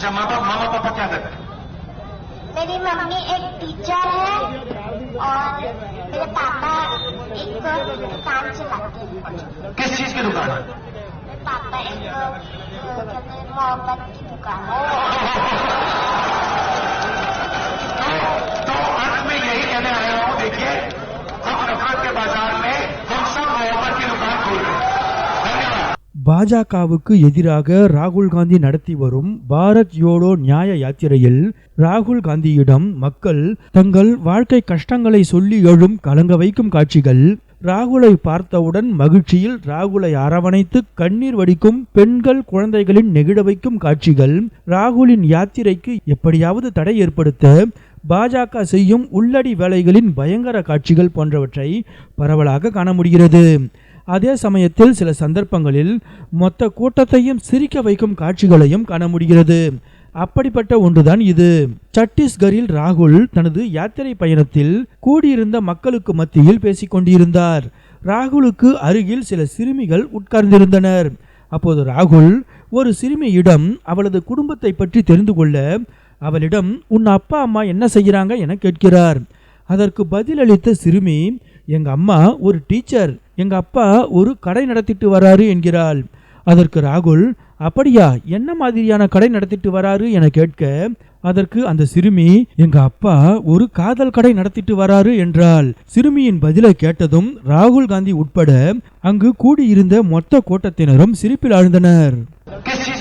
अच्छा माँ बाप मामा पापा क्या करते हैं? मेरी मम्मी एक टीचर है और मेरे पापा एक दुकान चलाते हैं। किस चीज़ की दुकान है? मेरे पापा एक मोहम्मद हैं, मोहब्बत की दुकान है। பாஜகவுக்கு எதிராக ராகுல் காந்தி நடத்தி வரும் பாரத் யோடோ நியாய யாத்திரையில் ராகுல் காந்தியிடம் மக்கள் தங்கள் வாழ்க்கை கஷ்டங்களை சொல்லி எழும் கலங்க வைக்கும் காட்சிகள். ராகுலை பார்த்தவுடன் மகிழ்ச்சியில் ராகுலை அரவணைத்து கண்ணீர் வடிக்கும் பெண்கள் குழந்தைகளின் நெகிழ வைக்கும் காட்சிகள். ராகுலின் யாத்திரைக்கு எப்படியாவது தடை ஏற்படுத்த பாஜக செய்யும் உள்ளடி வேலைகளின் பயங்கர காட்சிகள் போன்றவற்றை பரவலாக காண முடிகிறது. அதே சமயத்தில் சில சந்தர்ப்பங்களில் மொத்த கூட்டத்தையும் சிரிக்க வைக்கும் காட்சிகளையும் காண முடிகிறது. அப்படிப்பட்ட ஒன்றுதான் இது. சத்தீஸ்கரில் ராகுல் தனது யாத்திரை பயணத்தில் கூடியிருந்த மக்களுக்கு மத்தியில் பேசிக்கொண்டிருந்தார் ராகுலுக்கு அருகில் சில சிறுமிகள் உட்கார்ந்திருந்தனர். அப்போது ராகுல் ஒரு சிறுமியிடம் அவளது குடும்பத்தை பற்றி தெரிந்து கொள்ள அவளிடம் உன் அப்பா அம்மா என்ன செய்கிறாங்க? என கேட்கிறார். அதற்கு பதிலளித்த சிறுமி எங்க அம்மா ஒரு டீச்சர் எங்க அப்பா ஒரு கடை நடத்திட்டு வராரு என்கிறாள் அதற்கு ராகுல் அப்படியா என்ன மாதிரியான கடை நடத்திட்டு வராரு என கேட்க அதற்கு அந்த சிறுமி எங்க அப்பா ஒரு காதல் கடை நடத்திட்டு வராரு என்றாள் சிறுமியின் பதிலை கேட்டதும் ராகுல் காந்தி உட்பட அங்கு கூடியிருந்த மொத்த கூட்டத்தினரும் சிரிப்பில் ஆழ்ந்தனர் किस